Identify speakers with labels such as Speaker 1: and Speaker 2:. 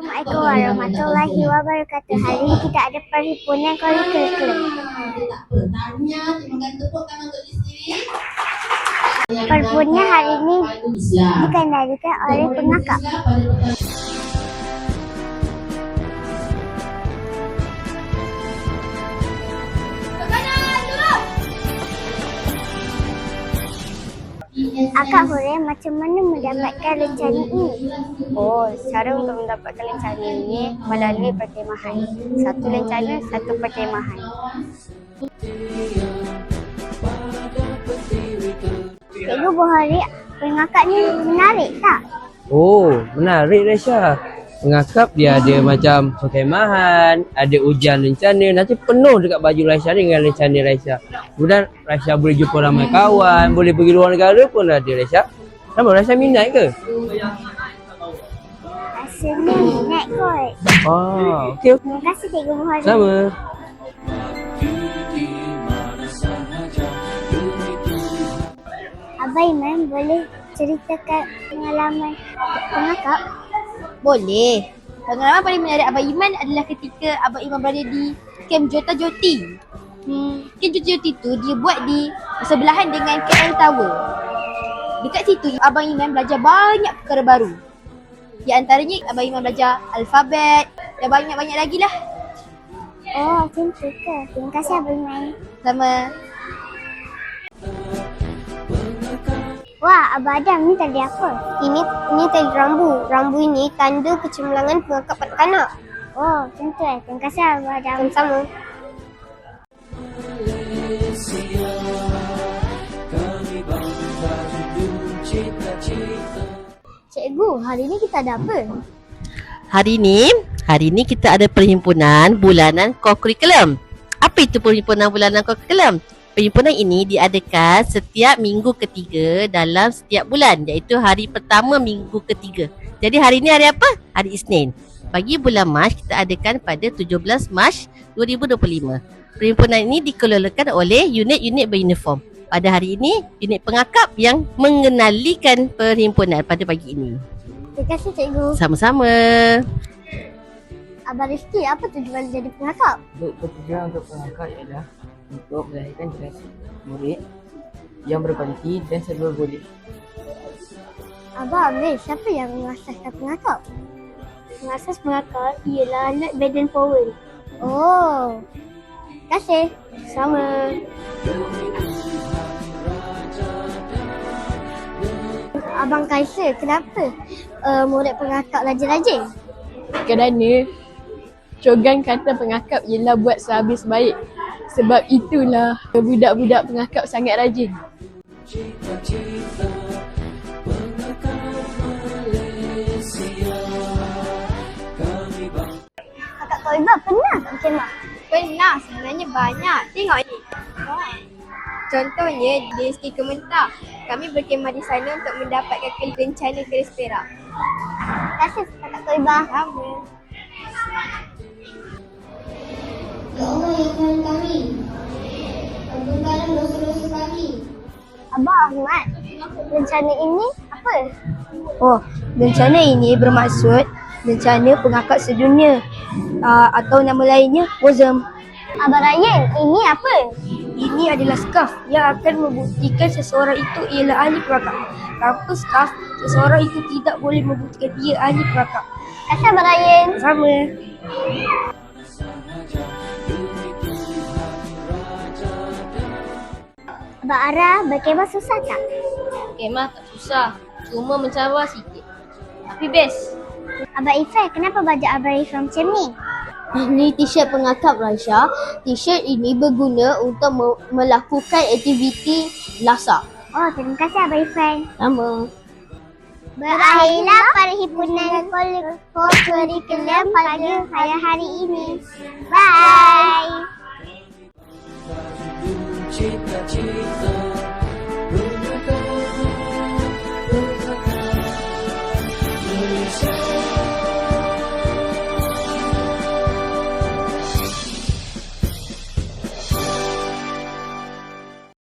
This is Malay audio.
Speaker 1: Assalamualaikum warahmatullahi wabarakatuh. Hari ini kita ada perhimpunan kurikulum.
Speaker 2: Tanya, terima kasih tepuk tangan untuk isteri.
Speaker 1: Perhimpunan hari ini dikendalikan oleh pengakap. Akak Hore, macam mana mendapatkan rencana ini?
Speaker 3: Oh, cara untuk mendapatkan lencana ini melalui perkemahan. Satu lencana, satu perkemahan.
Speaker 1: Cikgu Buhari, pengakap ni menarik tak?
Speaker 4: Oh, menarik Resha. Pengakap dia ada macam perkemahan, ada ujian rencana, nanti penuh dekat baju Raisha ni dengan rencana Raisha. Kemudian Raisha boleh jumpa ramai kawan, boleh pergi luar negara pun ada Raisha. Sama Raisha minat ke?
Speaker 1: Rasanya minat kot.
Speaker 4: Oh, okey. okey.
Speaker 1: Terima kasih Cikgu Buhari.
Speaker 4: Sama.
Speaker 1: Abang Iman boleh ceritakan pengalaman pengakap?
Speaker 5: Boleh. Pengalaman paling menarik Abang Iman adalah ketika Abang Iman berada di kem Jota Joti. Hmm, kem Jota Joti tu dia buat di sebelahan dengan KL Tower. Dekat situ Abang Iman belajar banyak perkara baru. Di antaranya Abang Iman belajar alfabet dan banyak-banyak lagi lah.
Speaker 1: Oh, macam tu ke? Terima kasih Abang Iman.
Speaker 5: Sama
Speaker 1: Wah, Abang Adam ni tadi apa?
Speaker 6: Ini ini tali rambu. Rambu ini tanda kecemerlangan pengakap kanak-kanak.
Speaker 1: Oh, macam tu eh. Terima kasih Abang Adam.
Speaker 6: Sama-sama.
Speaker 1: Cikgu, hari ni kita ada apa?
Speaker 7: Hari ni, hari ni kita ada perhimpunan bulanan co-curriculum. Apa itu perhimpunan bulanan co-curriculum? Perhimpunan ini diadakan setiap minggu ketiga dalam setiap bulan iaitu hari pertama minggu ketiga. Jadi hari ni hari apa? Hari Isnin. Bagi bulan Mac kita adakan pada 17 Mac 2025. Perhimpunan ini dikelolakan oleh unit-unit beruniform. Pada hari ini, unit pengakap yang mengenalikan perhimpunan pada pagi ini.
Speaker 1: Terima kasih Cikgu.
Speaker 7: Sama-sama.
Speaker 1: Abang Rizky, apa tujuan jadi pengakap?
Speaker 4: Untuk tujuan untuk pengangkat ialah untuk melahirkan generasi murid yang berkualiti dan serba boleh.
Speaker 1: Abang Amir, siapa yang mengasaskan pengakap? Mengasas pengakap ialah anak Baden Powell. Oh, terima kasih. Sama. Abang Kaiser, kenapa uh, murid pengakap rajin-rajin?
Speaker 8: kerana cogan kata pengakap ialah buat sehabis baik. Sebab itulah budak-budak pengakap sangat rajin.
Speaker 1: Kakak Toibah pernah tak berkemah?
Speaker 5: Pernah sebenarnya banyak. Tengok ni. Contohnya di Ski Kementak. Kami berkemah di sana untuk mendapatkan rencana keris perak.
Speaker 1: Terima kasih Kakak Toibah.
Speaker 5: Sama.
Speaker 2: Ya Allah ya Tuhan kami. Ampunkanlah dosa-dosa kami.
Speaker 1: Abang Ahmad, rencana ini apa?
Speaker 6: Oh, rencana ini bermaksud rencana pengakap sedunia uh, atau nama lainnya WOZM.
Speaker 1: Abang Ryan, ini apa?
Speaker 6: Ini adalah skaf yang akan membuktikan seseorang itu ialah ahli pengakap. Tanpa skaf, seseorang itu tidak boleh membuktikan dia ahli pengakap.
Speaker 1: Terima kasih Abang Ryan.
Speaker 6: Sama.
Speaker 1: Abang Ara, berkemah susah tak?
Speaker 5: Kemah tak susah. Cuma mencabar sikit. Tapi best.
Speaker 1: Abang Ifai, kenapa baju Abang Ifai macam ni?
Speaker 6: Ini t-shirt pengakap Raisha. T-shirt ini berguna untuk me- melakukan aktiviti lasak.
Speaker 1: Oh, terima kasih Abang Ifai.
Speaker 6: Sama.
Speaker 1: Berakhirlah perhimpunan kurikulum pada hari hari ini. Bye.